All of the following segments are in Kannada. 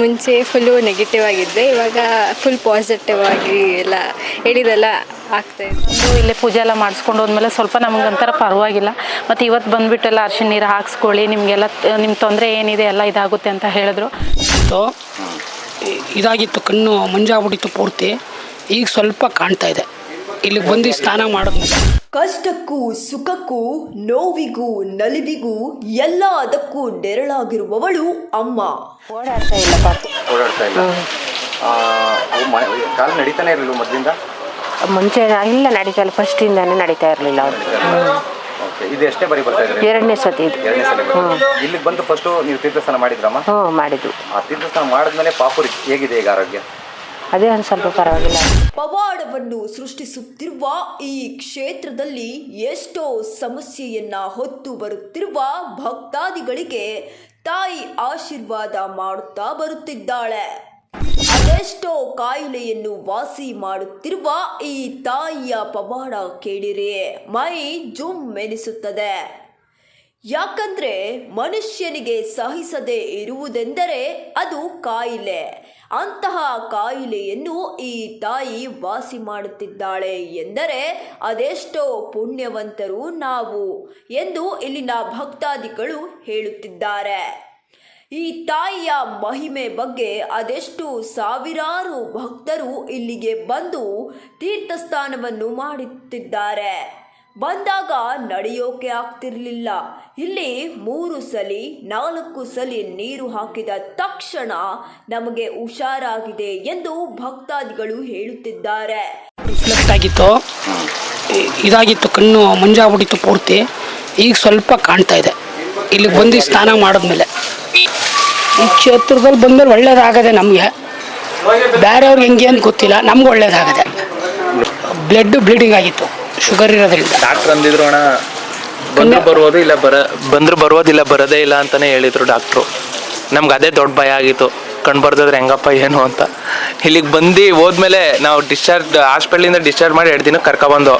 ಮುಂಚೆ ಫುಲ್ಲು ನೆಗೆಟಿವ್ ಆಗಿದ್ದೆ ಇವಾಗ ಫುಲ್ ಪಾಸಿಟಿವ್ ಆಗಿ ಎಲ್ಲ ಹೇಳಿದೆಲ್ಲ ಆಗ್ತಾ ಇದೆ. ಇಲ್ಲೇ ಪೂಜೆ ಎಲ್ಲ ಮಾಡಿಸ್ಕೊಂಡು ಹೋದ್ಮೇಲೆ ಸ್ವಲ್ಪ ನಮ್ಗೆ ಒಂಥರ ಪರವಾಗಿಲ್ಲ. ಮತ್ತು ಇವತ್ತು ಬಂದುಬಿಟ್ಟೆಲ್ಲ ಅರ್ಶಿನ ನೀರು ಹಾಕ್ಸ್ಕೊಳ್ಳಿ ನಿಮಗೆಲ್ಲ ನಿಮ್ಮ ತೊಂದರೆ ಏನಿದೆ ಎಲ್ಲ ಇದಾಗುತ್ತೆ ಅಂತ ಹೇಳಿದ್ರು. ಸೊ ಇದಾಗಿತ್ತು ಕಣ್ಣು ಮಂಜಾಗ್ಬಿಟ್ಟಿತ್ತು ಪೂರ್ತಿ. ಈಗ ಸ್ವಲ್ಪ ಕಾಣ್ತಾ ಇದೆ. ಇಲ್ಲಿಗೆ ಬಂದು ಸ್ನಾನ ಮಾಡಿದ್ಮೇಲೆ. ಕಷ್ಟಕ್ಕೂ ಸುಖಕ್ಕೂ ನೋವಿಗೂ ನಲಿವಿಗೂ ಎಲ್ಲದಕ್ಕೂ ನೆರಳಾಗಿರುವವಳು ಅಮ್ಮ. ಓಡಾಡ್ತಾ ಇಲ್ಲ ಪಾಪು. ಓಡಾಡ್ತಾ ಇಲ್ಲ. ಆ, ಅವು ಮ- ಕಾಲು ನಡೀತಾನೆ ಇರಲಿಲ್ಲ ಮೊದಲಿಂದ? ಮುಂಚೆ ಇಲ್ಲ ನಡೀತಾ ಇಲ್ಲ. ಫಸ್ಟಿಂದಾನೇ ನಡೀತಾ ಇರಲಿಲ್ಲ ಅವ್ರು ಓಕೆ ಇದು ಎಷ್ಟೇ ಬರಿ ಬರ್ತಾ ಇದ್ರಿ? ಎರಡನೇ ಸತಿ ಇದು. ಎರಡನೇ ಸಲ ಇಲ್ಲಿಗೆ ಬಂದು ಫಸ್ಟು ನೀವು ತೀರ್ಥಸ್ಥಾನ ಮಾಡಿದ್ರಮ್ಮ? ಹ್ಞೂ ಮಾಡಿದ್ದು ಆ ತೀರ್ಥಸ್ಥಾನ ಮಾಡಿದ್ಮೇಲೆ ಪಾಪುರಿ ಹೇಗಿದೆ ಈಗ ಆರೋಗ್ಯ? ಅದೇ ಒಂದು ಸ್ವಲ್ಪ ಪರವಾಗಿಲ್ಲ. ಪವಾಡವನ್ನು ಸೃಷ್ಟಿಸುತ್ತಿರುವ ಈ ಕ್ಷೇತ್ರದಲ್ಲಿ ಎಷ್ಟೋ ಸಮಸ್ಯೆಯನ್ನ ಹೊತ್ತು ಬರುತ್ತಿರುವ ಭಕ್ತಾದಿಗಳಿಗೆ ತಾಯಿ ಆಶೀರ್ವಾದ ಮಾಡುತ್ತಾ ಬರುತ್ತಿದ್ದಾಳೆ. ಅದೆಷ್ಟೋ ಕಾಯಿಲೆಯನ್ನು ವಾಸಿ ಮಾಡುತ್ತಿರುವ ಈ ತಾಯಿಯ ಪವಾಡ ಕೇಳಿರೆ, ಮೈ ಜುಮ್ ಎನಿಸುತ್ತದೆ. ಯಾಕಂದ್ರೆ ಮನುಷ್ಯನಿಗೆ ಸಹಿಸದೆ ಇರುವುದೆಂದರೆ ಅದು ಕಾಯಿಲೆ. ಅಂತಹ ಕಾಯಿಲೆಯನ್ನು ಈ ತಾಯಿ ವಾಸಿ ಮಾಡುತ್ತಿದ್ದಾಳೆ ಎಂದರೆ ಅದೆಷ್ಟೋ ಪುಣ್ಯವಂತರು ನಾವು ಎಂದು ಇಲ್ಲಿನ ಭಕ್ತಾದಿಗಳು ಹೇಳುತ್ತಿದ್ದಾರೆ. ಈ ತಾಯಿಯ ಮಹಿಮೆ ಬಗ್ಗೆ ಅದೆಷ್ಟು ಸಾವಿರಾರು ಭಕ್ತರು ಇಲ್ಲಿಗೆ ಬಂದು ತೀರ್ಥಸ್ಥಾನವನ್ನು ಮಾಡುತ್ತಿದ್ದಾರೆ. ಬಂದಾಗ ನಡೆಯೋಕೆ ಆಗ್ತಿರ್ಲಿಲ್ಲ. ಇಲ್ಲಿ ಮೂರು ಸಲಿ, ನಾಲ್ಕು ಸಲಿ ನೀರು ಹಾಕಿದ ತಕ್ಷಣ ನಮಗೆ ಹುಷಾರಾಗಿದೆ ಎಂದು ಭಕ್ತಾದಿಗಳು ಹೇಳುತ್ತಿದ್ದಾರೆ. ಆಗಿತ್ತು. ಇದಾಗಿತ್ತು, ಕಣ್ಣು ಮಂಜಾಗ್ಬಿಟ್ಟಿತ್ತು ಪೂರ್ತಿ. ಈಗ ಸ್ವಲ್ಪ ಕಾಣ್ತಾ ಇದೆ. ಇಲ್ಲಿ ಬಂದು ಸ್ನಾನ ಮಾಡಿದ್ಮೇಲೆ. ಈ ಕ್ಷೇತ್ರದಲ್ಲಿ ಬಂದ್ಮೇಲೆ ಒಳ್ಳೇದಾಗದೆ ನಮಗೆ. ಬೇರೆಯವ್ರಿಗೆ ಹೆಂಗೆ ಅಂತ ಗೊತ್ತಿಲ್ಲ. ನಮ್ಗೆ ಒಳ್ಳೇದಾಗದೆ. ಬ್ಲಡ್ ಬ್ಲೀಡಿಂಗ್ ಆಗಿತ್ತು. ಶುಗರ್ ಇರೋದ್ರಿಂದ. ಡಾಕ್ಟರ್ ಅಂದಿದ್ರು ಅಣ್ಣ ಬಂದ್ರು ಬರ್ಬೋದು ಇಲ್ಲ ಬರ ಬಂದ್ರು ಬರೋದಿಲ್ಲ ಬರೋದೇ ಇಲ್ಲ ಅಂತಾನೆ ಹೇಳಿದ್ರು ಡಾಕ್ಟ್ರು ನಮ್ಗೆ ಅದೇ ದೊಡ್ಡ ಭಯ ಆಗಿತ್ತು. ಕಣ್ ಬರ್ದಿದ್ರೆ ಹೆಂಗಪ್ಪ ಏನು ಅಂತ. ಇಲ್ಲಿಗೆ ಬಂದು ಹೋದ್ಮೇಲೆ ನಾವು ಡಿಸ್ಚಾರ್ಜ್ ಹಾಸ್ಪಿಟ್ಲಿಂದ ಡಿಸ್ಚಾರ್ಜ್ ಮಾಡಿ ಎರಡು ದಿನಕ್ಕೆ ಕರ್ಕೊಬಂದು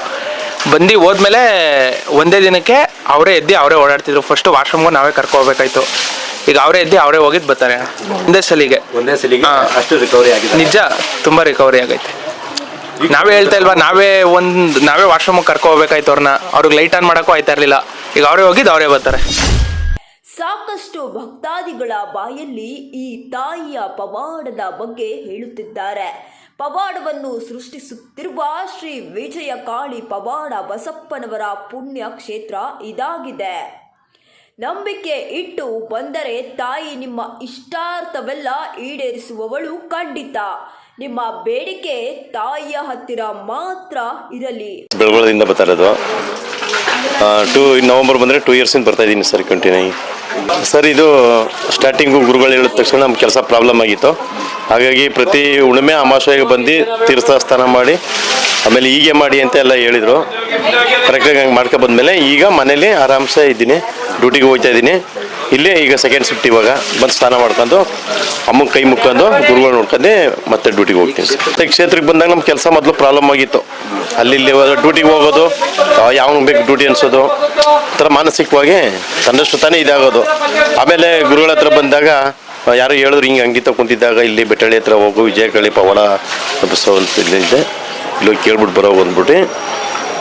ಬಂದು ಹೋದ್ಮೇಲೆ ಒಂದೇ ದಿನಕ್ಕೆ ಅವರೇ ಎದ್ದು ಅವರೇ ಓಡಾಡ್ತಿದ್ರು. ಫಸ್ಟ್ ವಾಶ್ರೂಮ್ಗೆ ನಾವೇ ಕರ್ಕೋಬೇಕಾಯ್ತು. ಈಗ ಅವರೇ ಎದ್ದು ಅವರೇ ಹೋಗಿದ್ದು ಬರ್ತಾರೆ ಒಂದೇ ಸಲಿಗೆ. ಒಂದೇ ಸಲಿಗೆ. ಅಷ್ಟು ರಿಕವರಿ ಆಗಿದೆ ನಿಜ ತುಂಬ ರಿಕವರಿ ಆಗೈತೆ. ನಾವೇ ಹೇಳ್ತಾ ಇಲ್ವಾ, ನಾವೇ ಒಂದು, ನಾವೇ ವಾಶ್ರೂಮ್ ಕರ್ಕೊ ಹೋಗ್ಬೇಕಾಯ್ತು ಅವ್ರನ್ನ. ಅವ್ರಿಗೆ ಲೈಟ್ ಆನ್ ಮಾಡಕ್ಕೂ ಆಯ್ತಾ ಇರಲಿಲ್ಲ. ಈಗ ಅವರೇ ಹೋಗಿದ್ದು ಅವರೇ ಬರ್ತಾರೆ. ಸಾಕಷ್ಟು ಭಕ್ತಾದಿಗಳ ಬಾಯಲ್ಲಿ ಈ ತಾಯಿಯ ಪವಾಡದ ಬಗ್ಗೆ ಹೇಳುತ್ತಿದ್ದಾರೆ. ಪವಾಡವನ್ನು ಸೃಷ್ಟಿಸುತ್ತಿರುವ ಶ್ರೀ ವಿಜಯ ಕಾಳಿ ಪವಾಡ ಬಸಪ್ಪನವರ ಪುಣ್ಯ ಕ್ಷೇತ್ರ ಇದಾಗಿದೆ. ನಂಬಿಕೆ ಇಟ್ಟು ಬಂದರೆ ತಾಯಿ ನಿಮ್ಮ ಇಷ್ಟಾರ್ಥವೆಲ್ಲ ಈಡೇರಿಸುವವಳು ಖಂಡಿತ. ನಿಮ್ಮ ಬೇಡಿಕೆ ತಾಯಿಯ ಹತ್ತಿರ ಮಾತ್ರ ಇರಲಿ. ಬೆಳಗೊಳದಿಂದ ಬರ್ತಾ ಇರೋದು. ಟೂ ನವಂಬರ್ ಬಂದರೆ ಟೂ ಇಯರ್ಸಿಂದ ಬರ್ತಾ ಇದ್ದೀನಿ ಸರ್ ಕಂಟಿನ್ಯೂ ಸರ್, ಇದು ಸ್ಟಾರ್ಟಿಂಗು ಗುರುಗಳು ಹೇಳಿದ ತಕ್ಷಣ ನಮ್ಮ ಕೆಲಸ ಪ್ರಾಬ್ಲಮ್ ಆಗಿತ್ತು. ಹಾಗಾಗಿ ಪ್ರತಿ ಉಳುಮೆ ಅಮಾವಾಸ್ಯೆಗೆ ಬಂದು ತೀರ್ಥ ಸ್ನಾನ ಮಾಡಿ, ಆಮೇಲೆ ಹೀಗೆ ಮಾಡಿ ಅಂತ ಎಲ್ಲ ಹೇಳಿದರು. ಕರೆಕ್ಟಾಗಿ ಹಂಗೆ ಮಾಡ್ಕೊ ಬಂದಮೇಲೆ ಈಗ ಮನೇಲಿ ಆರಾಮ್ಸೆ ಇದ್ದೀನಿ. ಡ್ಯೂಟಿಗೆ ಹೋಗ್ತಾ ಇದ್ದೀನಿ. ಇಲ್ಲೇ ಈಗ ಸೆಕೆಂಡ್ ಶಿಫ್ಟ್ ಇವಾಗ ಬಂದು ಸ್ನಾನ ಮಾಡ್ಕೊಂಡು ಅಮ್ಮನ ಕೈ ಮುಕ್ಕೊಂಡು ಗುರುಗಳು ನೋಡ್ಕೊಂಡು ಮತ್ತೆ ಡ್ಯೂಟಿಗೆ ಹೋಗ್ತೀನಿ ಸರ್. ಕ್ಷೇತ್ರಕ್ಕೆ ಬಂದಾಗ ನಮ್ಮ ಕೆಲಸ ಮೊದಲು ಪ್ರಾಬ್ಲಮ್ ಆಗಿತ್ತು. ಅಲ್ಲಿ ಇಲ್ಲಿ ಡ್ಯೂಟಿಗೆ ಹೋಗೋದು ಯಾವ ಬೇಕು ಡ್ಯೂಟಿ ಅನ್ಸೋದು ಥರ ಮಾನಸಿಕವಾಗಿ ತನ್ನಷ್ಟು ತಾನೇ ಇದಾಗೋದು. ಆಮೇಲೆ ಗುರುಗಳ ಹತ್ರ ಬಂದಾಗ ಯಾರು ಹೇಳಿದ್ರು ಹಿಂಗೆ ಅಂಗಿ ಕುಂತಿದ್ದಾಗ ಇಲ್ಲಿ ಬೆಟ್ಟಳ್ಳಿ ಹತ್ರ ಹೋಗು ಪವಾಡ ಬಸವ ಅಂತ ಇಲ್ಲಿ ಇಲ್ಲಿ ಕೇಳ್ಬಿಟ್ಟು ಬರೋ ಬಂದ್ಬಿಟ್ಟು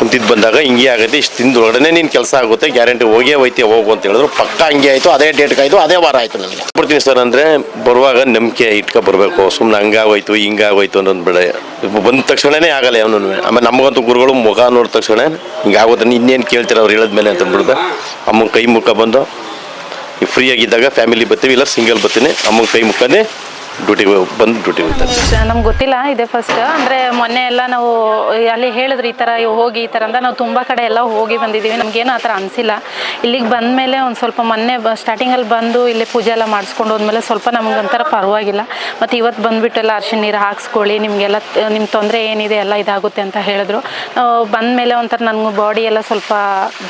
ಕುಂತಿದ್ದು ಬಂದಾಗ ಹಿಂಗೆ ಆಗುತ್ತೆ ಇಷ್ಟು ತಿಂದೊಳಗಡೆ ನೀನು ಕೆಲಸ ಆಗುತ್ತೆ, ಗ್ಯಾರಂಟಿ ಹೋಗೇ ಹೋಯ್ತೀಯ ಹೋಗು ಅಂತ ಹೇಳಿದ್ರು. ಪಕ್ಕ ಹಂಗೆ ಆಯಿತು, ಅದೇ ಡೇಟ್ಗೆ ಆಯಿತು ಅದೇ ವಾರ ಆಯಿತು ನನಗೆ. ಬರ್ತೀನಿ ಸರ್ ಅಂದರೆ ಬರುವಾಗ ನಂಬಿಕೆ ಇಟ್ಕೊ ಬರಬೇಕು ಸುಮ್ಮನೆ ಹಂಗಾಗೋಯ್ತು, ಹಿಂಗಾಗೋಯ್ತು ಅನ್ನೋದು ಬಂದ ತಕ್ಷಣನೇ ಆಗಲ್ಲ ಅವನು ಆಮೇಲೆ ನಮಗಂತೂ ಗುರುಗಳು ಮುಖ ನೋಡಿದ ತಕ್ಷಣ ಹಿಂಗಾಗುತ್ತೆ ನೀನು ಇನ್ನೇನು ಕೇಳ್ತೀರ ಅವ್ರು ಹೇಳಿದ್ಮೇಲೆ ಅಂತ ಅಂದ್ಬಿಡ್ದೆ ಅಮ್ಮನ ಕೈ ಮುಖ ಬಂದು, ಈ ಫ್ರೀ ಆಗಿದ್ದಾಗ ಫ್ಯಾಮಿಲಿ ಬರ್ತೀವಿ, ಇಲ್ಲ ಸಿಂಗಲ್ ಬರ್ತೀನಿ, ಅಮ್ಮನ ಕೈ ಮುಖನೇ ಡ್ಯೂಟಿಗೆ ಬಂದು ಡ್ಯೂಟಿ ನಮ್ಗೆ ಗೊತ್ತಿಲ್ಲ ಇದೆ ಫಸ್ಟ್ ಅಂದರೆ ಮೊನ್ನೆ ಎಲ್ಲ ನಾವು ಅಲ್ಲಿ ಹೇಳಿದ್ರು ಈ ಥರ ಹೋಗಿ ಈ ಥರ ಅಂದ್ರೆ ನಾವು ತುಂಬ ಕಡೆ ಎಲ್ಲ ಹೋಗಿ ಬಂದಿದ್ದೀವಿ. ನಮಗೇನು ಆ ಥರ ಅನ್ಸಿಲ್ಲ. ಇಲ್ಲಿಗೆ ಬಂದಮೇಲೆ ಒಂದು ಸ್ವಲ್ಪ ಮೊನ್ನೆ ಬ ಸ್ಟಾರ್ಟಿಂಗಲ್ಲಿ ಬಂದು ಇಲ್ಲಿ ಪೂಜೆ ಎಲ್ಲ ಮಾಡಿಸ್ಕೊಂಡು ಹೋದ್ಮೇಲೆ ಸ್ವಲ್ಪ ನಮ್ಗೆ ಒಂಥರ ಪರವಾಗಿಲ್ಲ. ಮತ್ತೆ ಇವತ್ತು ಬಂದುಬಿಟ್ಟೆಲ್ಲ ಅರ್ಶಿನ ನೀರು ಹಾಕ್ಸ್ಕೊಳ್ಳಿ, ನಿಮಗೆಲ್ಲ ನಿಮ್ಮ ತೊಂದರೆ ಏನಿದೆ ಎಲ್ಲ ಇದಾಗುತ್ತೆ ಅಂತ ಹೇಳಿದ್ರು. ಬಂದ ಮೇಲೆ ಒಂಥರ ನನ್ಗೆ ಬಾಡಿ ಎಲ್ಲ ಸ್ವಲ್ಪ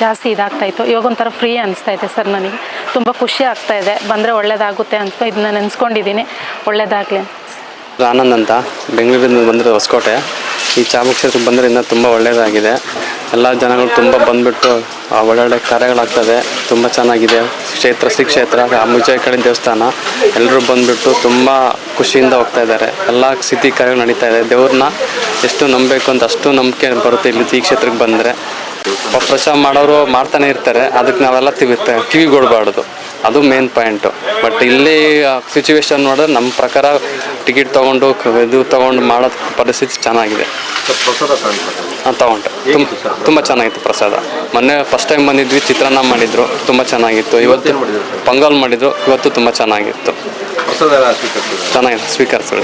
ಜಾಸ್ತಿ ಇದಾಗ್ತಾ ಇತ್ತು. ಇವಾಗ ಒಂಥರ ಫ್ರೀ ಅನಿಸ್ತಾ ಇದೆ ಸರ್ ನನಗೆ. ತುಂಬ ಖುಷಿ ಆಗ್ತಾ ಇದೆ. ಬಂದರೆ ಒಳ್ಳೇದಾಗುತ್ತೆ ಅಂತ ಇದನ್ನ ನೆನೆಸ್ಕೊಂಡಿದ್ದೀನಿ. ಒಳ್ಳೇದಾಗಲಿ. ಆನಂದ್ ಅಂತ. ಬೆಂಗಳೂರಿಂದ ಬಂದರೆ ಹೊಸಕೋಟೆ. ಈ ಚಾಮುಕ್ ಕ್ಷೇತ್ರಕ್ಕೆ ಬಂದರೆ ಇನ್ನೂ ತುಂಬ ಒಳ್ಳೆಯದಾಗಿದೆ ಎಲ್ಲ ಜನಗಳು ತುಂಬ ಬಂದ್ಬಿಟ್ಟು ಒಳ್ಳೊಳ್ಳೆ ಕಾರ್ಯಗಳಾಗ್ತದೆ ತುಂಬ ಚೆನ್ನಾಗಿದೆ. ಕ್ಷೇತ್ರ, ಶ್ರೀ ಕ್ಷೇತ್ರ, ಆ ಕಡೆ ದೇವಸ್ಥಾನ. ಎಲ್ಲರೂ ಬಂದ್ಬಿಟ್ಟು ತುಂಬ ಖುಷಿಯಿಂದ ಹೋಗ್ತಾ ಇದ್ದಾರೆ. ಎಲ್ಲ ಸ್ಥಿತಿ ಕಾರ್ಯಗಳು ನಡೀತಾ ಇದೆ. ದೇವ್ರನ್ನ ಎಷ್ಟು ನಂಬಬೇಕು ಅಂತ ಅಷ್ಟು ನಂಬಿಕೆ ಬರುತ್ತೆ ಇಲ್ಲಿ ಈ ಕ್ಷೇತ್ರಕ್ಕೆ ಬಂದರೆ. ಪ್ರಸಾದ ಮಾಡೋರು ಮಾಡ್ತಾನೆ ಇರ್ತಾರೆ. ಅದಕ್ಕೆ ನಾವೆಲ್ಲ ತಿವಿ ಕಿವಿಗೊಡ್ಬಾರ್ದು. ಅದು ಮೇನ್ ಪಾಯಿಂಟು ಬಟ್ ಇಲ್ಲಿ ಸಿಚುವೇಶನ್ ನೋಡಿದ್ರೆ ನಮ್ಮ ಪ್ರಕಾರ ಟಿಕೆಟ್ ತೊಗೊಂಡು ಇದು ತಗೊಂಡು ಮಾಡೋ ಪರಿಸ್ಥಿತಿ ಚೆನ್ನಾಗಿದೆ. ತೊಗೊಂಡೆ ತುಂಬ ತುಂಬ ಚೆನ್ನಾಗಿತ್ತು ಪ್ರಸಾದ. ಮೊನ್ನೆ ಫಸ್ಟ್ ಟೈಮ್ ಬಂದಿದ್ವಿ ಚಿತ್ರಾನ್ನ ಮಾಡಿದ್ರು ತುಂಬ ಚೆನ್ನಾಗಿತ್ತು. ಇವತ್ತು ಪೊಂಗಲ್ ಮಾಡಿದ್ರು ಇವತ್ತು ತುಂಬ ಚೆನ್ನಾಗಿತ್ತು. ಚೆನ್ನಾಗಿತ್ತು ಎಲ್ಲ ಸ್ವೀಕರಿಸಿದ್ರಾ? ಚೆನ್ನಾಗಿದೆ ಸ್ವೀಕರಿಸಿದ್ರು.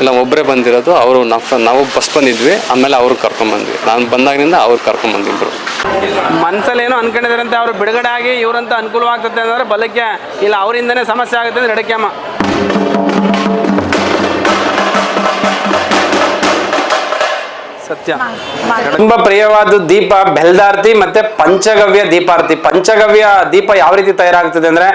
ಇಲ್ಲ ಒಬ್ಬರೇ ಬಂದಿರೋದು ಅವರು ನಾವು ನಾವು ಫಸ್ಟ್ ಬಂದಿದ್ವಿ ಆಮೇಲೆ ಅವ್ರು ಕರ್ಕೊಂಬಂದ್ವಿ ನಾನು ಬಂದಾಗಿನಿಂದ ಅವ್ರು ಕರ್ಕೊಂಬಂದಿದ್ರು ಮನ್ಸಲ್ಲಿ ಏನೋ ಅನ್ಕೊಂಡಿದಾರಂತೆ ಅವರು ಬಿಡುಗಡೆ ಆಗಿ ಇವ್ರಂತ ಅನುಕೂಲವಾಗ್ತದೆ ಅಂದ್ರೆ ಬಲಕ್ಕೆ ಇಲ್ಲ ಅವರಿಂದನೇ ಸಮಸ್ಯೆ ಆಗುತ್ತೆ ಅಂದ್ರೆ ಎಡಕ್ಯಮ್ಮ Thank you. ಸತ್ಯ. ತುಂಬಾ ಪ್ರಿಯವಾದ ದೀಪ ಬೆಲ್ದಾರ್ತಿ ಮತ್ತೆ ಪಂಚಗವ್ಯ ದೀಪಾರ್ತಿ. ಪಂಚಗವ್ಯ ದೀಪ ಯಾವ ರೀತಿ ತಯಾರಾಗ್ತದೆ ಅಂದ್ರೆ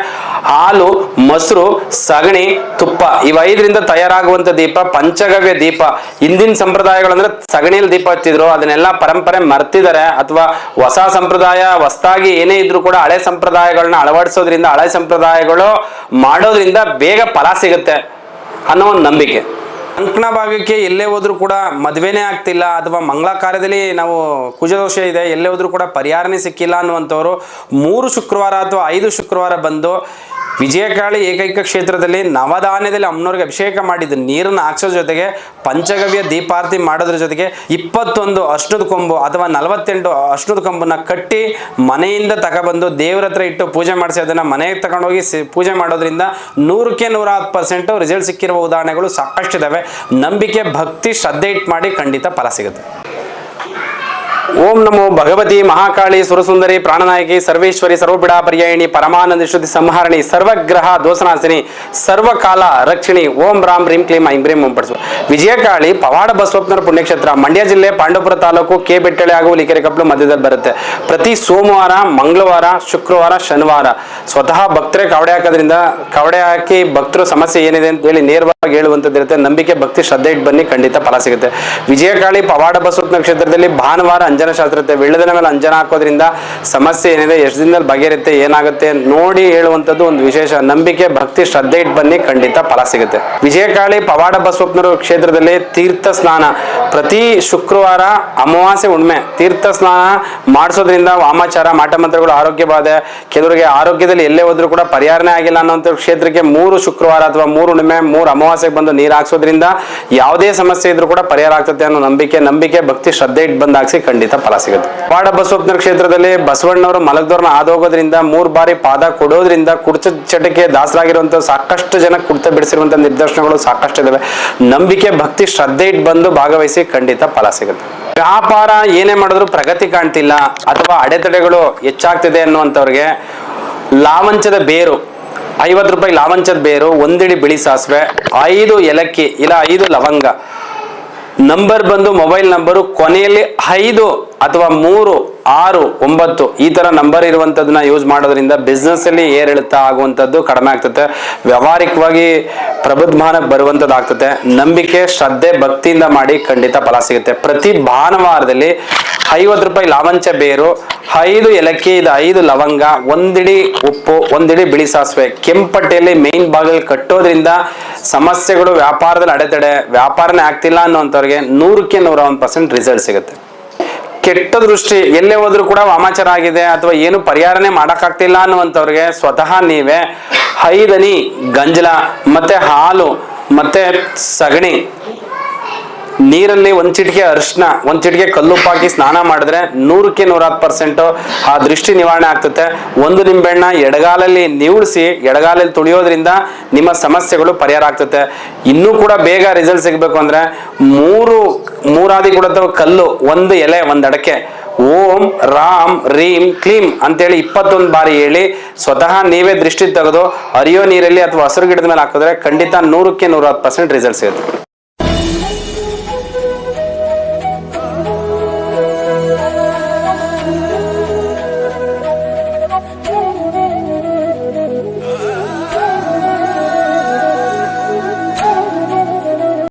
ಹಾಲು ಮೊಸರು ಸಗಣಿ ತುಪ್ಪ ಈ ಐದರಿಂದ ತಯಾರಾಗುವಂತ ದೀಪ ಪಂಚಗವ್ಯ ದೀಪ. ಹಿಂದಿನ ಸಂಪ್ರದಾಯಗಳು ಅಂದ್ರೆ ಸಗಣಿಯಲ್ಲಿ ದೀಪ ಹಚ್ಚಿದ್ರು ಅದನ್ನೆಲ್ಲ ಪರಂಪರೆ ಮರ್ತಿದ್ದಾರೆ. ಅಥವಾ ಹೊಸ ಸಂಪ್ರದಾಯ ಹೊಸದಾಗಿ ಏನೇ ಇದ್ರು ಕೂಡ ಹಳೆ ಸಂಪ್ರದಾಯಗಳನ್ನ ಅಳವಡಿಸೋದ್ರಿಂದ ಹಳೆ ಸಂಪ್ರದಾಯಗಳು ಮಾಡೋದ್ರಿಂದ ಬೇಗ ಫಲ ಸಿಗುತ್ತೆ ಅನ್ನೋ ಒಂದು ನಂಬಿಕೆ. ಅಂಕಣ ಭಾಗಕ್ಕೆ ಎಲ್ಲೇ ಹೋದ್ರೂ ಕೂಡ ಮದುವೆನೇ ಆಗ್ತಿಲ್ಲ ಅಥವಾ ಮಂಗಳ ಕಾರ್ಯದಲ್ಲಿ ನಾವು ಕುಜದೋಷ ಇದೆ, ಎಲ್ಲೇ ಹೋದ್ರೂ ಕೂಡ ಪರಿಹಾರನೇ ಸಿಕ್ಕಿಲ್ಲ ಅನ್ನುವಂಥವ್ರು ಮೂರು ಶುಕ್ರವಾರ ಅಥವಾ ಐದು ಶುಕ್ರವಾರ ಬಂದು ವಿಜಯಕಾಳಿ ಏಕೈಕ ಕ್ಷೇತ್ರದಲ್ಲಿ ನವಧಾನ್ಯದಲ್ಲಿ ಅಮ್ಮನವ್ರಿಗೆ ಅಭಿಷೇಕ ಮಾಡಿದ ನೀರನ್ನು ಹಾಕ್ಸೋ ಜೊತೆಗೆ ಪಂಚಗವ್ಯ ದೀಪಾರತಿ ಮಾಡೋದ್ರ ಜೊತೆಗೆ ಇಪ್ಪತ್ತೊಂದು ಅಷ್ಟದ ಕೊಂಬು ಅಥವಾ ನಲವತ್ತೆಂಟು ಅಷ್ಟದ ಕೊಂಬನ್ನ ಕಟ್ಟಿ ಮನೆಯಿಂದ ತಗೊಬಂದು ದೇವ್ರ ಹತ್ರ ಇಟ್ಟು ಪೂಜೆ ಮಾಡಿಸಿ ಅದನ್ನು ಮನೆಗೆ ತಗೊಂಡೋಗಿ ಸಿ- ಪೂಜೆ ಮಾಡೋದ್ರಿಂದ ನೂರಕ್ಕೆ ನೂರ ಹತ್ತು ಪರ್ಸೆಂಟು ರಿಸಲ್ಟ್ ಸಿಕ್ಕಿರುವ ಉದಾಹರಣೆಗಳು ಸಾಕಷ್ಟಿದ್ದಾವೆ ನಂಬಿಕೆ, ಭಕ್ತಿ, ಶ್ರದ್ಧೆ ಇಟ್ಟು ಮಾಡಿ ಖಂಡಿತ ಫಲ ಸಿಗುತ್ತೆ. ಓಂ ನಮೋ ಭಗವತಿ ಮಹಾಕಾಳಿ ಸುರಸುಂದರಿ ಪ್ರಾಣನಾಯಕಿ ಸರ್ವೇಶ್ವರಿ ಸರ್ವಬಿಡಾ ಪರ್ಯಾಯಿಣಿ ಪರಮಾನಂದ ಶುದ್ಧಿ ಸಂಹಾರಣಿ ಸರ್ವಗ್ರಹ ದೋಸನಾಸಿನಿ ಸರ್ವಕಾಲ ರಕ್ಷಿಣಿ ಓಂ ರಾಮ್ ರೀಂ ಕ್ಲೀಂ ಐಂ ಬ್ರೀಂ ಓಂ ಪಡಿಸುವ ವಿಜಯಕಾಳಿ ಪವಾಡ ಬಸವಪ್ಪನವರ ಪುಣ್ಯಕ್ಷೇತ್ರ ಮಂಡ್ಯ ಜಿಲ್ಲೆ ಪಾಂಡವಪುರ ತಾಲೂಕು ಕೆ ಬೆಟ್ಟಳೆ ಹಾಗೂ ಲಿಕೆರೆ ಕಪ್ಪಲು ಮಧ್ಯದಲ್ಲಿ ಬರುತ್ತೆ. ಪ್ರತಿ ಸೋಮವಾರ, ಮಂಗಳವಾರ, ಶುಕ್ರವಾರ, ಶನಿವಾರ ಸ್ವತಃ ಭಕ್ತರೇ ಕವಡೆ ಹಾಕೋದ್ರಿಂದ ಕವಡೆ ಹಾಕಿ ಭಕ್ತರು ಸಮಸ್ಯೆ ಏನಿದೆ ಅಂತ ಹೇಳಿ ನೇರವಾಗಿ ಹೇಳುವಂಥದ್ದು ನಂಬಿಕೆ, ಭಕ್ತಿ, ಶ್ರದ್ಧೆ ಇಟ್ಟು ಬನ್ನಿ ಖಂಡಿತ ಫಲ ಸಿಗುತ್ತೆ. ವಿಜಯಕಾಳಿ ಪವಾಡ ಬಸವಪ್ಪನ ಕ್ಷೇತ್ರದಲ್ಲಿ ಭಾನುವಾರ ಅಂಜನ ಶಾಸ್ತ್ರ ಇರುತ್ತೆ ಮೇಲೆ ಅಂಜನ ಹಾಕೋದ್ರಿಂದ ಸಮಸ್ಯೆ ಏನಿದೆ, ಎಷ್ಟು ದಿನದಲ್ಲಿ ಬಗೆರುತ್ತೆ ಏನಾಗುತ್ತೆ ನೋಡಿ ಹೇಳುವಂಥದ್ದು ಒಂದು ವಿಶೇಷ ನಂಬಿಕೆ, ಭಕ್ತಿ, ಶ್ರದ್ಧೆ ಇಟ್ಟು ಬನ್ನಿ, ಖಂಡಿತ ಫಲ ಸಿಗುತ್ತೆ. ವಿಜಯಕಾಳಿ ಪವಾಡ ಬಸವಪ್ಪನವರು ಕ್ಷೇತ್ರದಲ್ಲಿ ತೀರ್ಥ ಸ್ನಾನ. ಪ್ರತಿ ಶುಕ್ರವಾರ ಅಮಾವಾಸ್ಯೆ ಉಣ್ಮೆ ತೀರ್ಥ ಸ್ನಾನ ಮಾಡಿಸೋದ್ರಿಂದ ವಾಮಾಚಾರ, ಮಾಟ ಮಂತ್ರಗಳು ಆರೋಗ್ಯ ಬಾಧೆ ಕೆಲವರಿಗೆ ಆರೋಗ್ಯದಲ್ಲಿ ಎಲ್ಲೇ ಹೋದ್ರೂ ಕೂಡ ಪರಿಹಾರನೇ ಆಗಿಲ್ಲ ಅನ್ನೋಂಥ ಕ್ಷೇತ್ರಕ್ಕೆ ಮೂರು ಶುಕ್ರವಾರ ಅಥವಾ ಮೂರು ಉಣ್ಮೆ ಮೂರು ಅಮಾವಾಸ್ಯೆಗೆ ಬಂದು ನೀರು ಹಾಕ್ಸೋದ್ರಿಂದ ಯಾವುದೇ ಸಮಸ್ಯೆ ಇದ್ರೂ ಕೂಡ ಪರಿಹಾರ ಆಗ್ತದೆ ಅನ್ನೋ ನಂಬಿಕೆ ನಂಬಿಕೆ, ಭಕ್ತಿ, ಶ್ರದ್ಧೆ ಇಟ್ಟು ಬಂದು ಹಾಕ್ಸಿ ಖಂಡಿತ ಫಲ ಸಿಗುತ್ತೆ. ಪಾಡ ಬಸವಪ್ಪನ ಕ್ಷೇತ್ರದಲ್ಲಿ ಬಸವಣ್ಣವರು ಮಲಗದವ್ರನ್ನ ಆದೋಗೋದ್ರಿಂದ ಮೂರು ಬಾರಿ ಪಾದ ಕೊಡೋದ್ರಿಂದ ಕುಡ್ಚ ಚಟಕ್ಕೆ ದಾಸರಾಗಿರುವಂತಹ ಸಾಕಷ್ಟು ಜನ ಕುಡ್ತ ಬಿಡಿಸಿರುವಂತಹ ನಿದರ್ಶನಗಳು ಸಾಕಷ್ಟು ಇದಾವೆ. ನಂಬಿಕೆ, ಭಕ್ತಿ, ಶ್ರದ್ಧೆ ಇಟ್ಟು ಬಂದು ಭಾಗವಹಿಸಿ ಖಂಡಿತ ಫಲ ಸಿಗುತ್ತೆ. ವ್ಯಾಪಾರ ಏನೇ ಮಾಡಿದ್ರು ಪ್ರಗತಿ ಕಾಣ್ತಿಲ್ಲ ಅಥವಾ ಅಡೆತಡೆಗಳು ಹೆಚ್ಚಾಗ್ತಿದೆ ಅನ್ನುವಂಥವ್ರಿಗೆ ಲಾವಂಚದ ಬೇರು, ಐವತ್ತು ರೂಪಾಯಿ ಲಾವಂಚದ ಬೇರು, ಒಂದಿಡಿ ಬಿಳಿ ಸಾಸಿವೆ, ಐದು ಏಲಕ್ಕಿ, ಇಲ್ಲ ಐದು ಲವಂಗ. ನಂಬರ್ ಬಂದು ಮೊಬೈಲ್ ನಂಬರು ಕೊನೆಯಲ್ಲಿ ಐದು ಅಥವಾ ಮೂರು, ಆರು, ಒಂಬತ್ತು ಈ ತರ ನಂಬರ್ ಇರುವಂತದನ್ನ ಯೂಸ್ ಮಾಡೋದ್ರಿಂದ ಬಿಸ್ನೆಸ್ ಅಲ್ಲಿ ಏರಿಳಿತ ಆಗುವಂತದ್ದು ಕಡಿಮೆ ಆಗ್ತದೆ. ವ್ಯಾವಹಾರಿಕವಾಗಿ ಪ್ರಬುದ್ಧಮಾನಕ್ಕೆ ಬರುವಂಥದ್ದು ಆಗ್ತದೆ ನಂಬಿಕೆ, ಶ್ರದ್ಧೆ, ಭಕ್ತಿಯಿಂದ ಮಾಡಿ ಖಂಡಿತ ಫಲ ಸಿಗುತ್ತೆ. ಪ್ರತಿ ಭಾನುವಾರದಲ್ಲಿ ಐವತ್ತು ರೂಪಾಯಿ ಲಾವಂಚ ಬೇರು, ಐದು ಎಲಕ್ಕಿ ಇದು ಐದು ಲವಂಗ, ಒಂದಿಡಿ ಉಪ್ಪು, ಒಂದಿಡಿ ಬಿಳಿ ಸಾಸಿವೆ, ಕೆಂಪಟ್ಟೆಯಲ್ಲಿ ಮೇನ್ ಭಾಗದಲ್ಲಿ ಕಟ್ಟೋದ್ರಿಂದ ಸಮಸ್ಯೆಗಳು ವ್ಯಾಪಾರದಲ್ಲಿ ಅಡೆತಡೆ, ವ್ಯಾಪಾರನೇ ಆಗ್ತಿಲ್ಲ ಅನ್ನೋಂಥವ್ರಿಗೆ ನೂರಕ್ಕೆ ನೂರ ಒಂದು ಪರ್ಸೆಂಟ್ ರಿಸಲ್ಟ್ ಸಿಗುತ್ತೆ. ಕೆಟ್ಟ ದೃಷ್ಟಿ ಎಲ್ಲೇ ಹೋದ್ರೂ ಕೂಡ ವಾಮಾಚಾರ ಆಗಿದೆ ಅಥವಾ ಏನು ಪರಿಹಾರನೇ ಮಾಡೋಕ್ಕಾಗ್ತಿಲ್ಲ ಅನ್ನುವಂಥವ್ರಿಗೆ ಸ್ವತಃ ನೀವೇ ಐದನಿ ಗಂಜಲ, ಮತ್ತೆ ಹಾಲು, ಮತ್ತೆ ಸಗಣಿ. ನೀರಲ್ಲಿ ಒಂದ್ ಚಿಟಿಕೆ ಅರಿಶಿನ, ಒಂದ್ ಚಿಟಿಕೆ ಕಲ್ಲುಪ್ಪಾಕಿ ಹಾಕಿ ಸ್ನಾನ ಮಾಡಿದ್ರೆ ನೂರಕ್ಕೆ ನೂರ ಹತ್ತು ಪರ್ಸೆಂಟ್ ಆ ದೃಷ್ಟಿ ನಿವಾರಣೆ ಆಗ್ತದೆ ಒಂದು ನಿಂಬೆಹಣ್ಣ ಎಡಗಾಲಲ್ಲಿ ನಿವಡಿಸಿ ಎಡಗಾಲಲ್ಲಿ ತುಳಿಯೋದ್ರಿಂದ ನಿಮ್ಮ ಸಮಸ್ಯೆಗಳು ಪರಿಹಾರ ಆಗ್ತದೆ ಇನ್ನೂ ಕೂಡ ಬೇಗ ರಿಸಲ್ಟ್ ಸಿಗಬೇಕು ಅಂದ್ರೆ ಮೂರು, ಮೂರಾದಿ ಕೂಡ ಕಲ್ಲು, ಒಂದು ಎಲೆ, ಒಂದು ಅಡಕೆ. ಓಂ ರಾಮ್ ರೀಂ ಕ್ಲೀಂ ಅಂತೇಳಿ ಇಪ್ಪತ್ತೊಂದು ಬಾರಿ ಹೇಳಿ ಸ್ವತಃ ನೀವೇ ದೃಷ್ಟಿ ತೆಗೆದು ಅರಿಯೋ ನೀರಲ್ಲಿ ಅಥವಾ ಹಸಿರು ಗಿಡದ ಮೇಲೆ ಹಾಕಿದ್ರೆ ಖಂಡಿತ ನೂರಕ್ಕೆ ನೂರ ಹತ್ತು ಪರ್ಸೆಂಟ್ ರಿಸಲ್ಟ್ ಸಿಗುತ್ತೆ.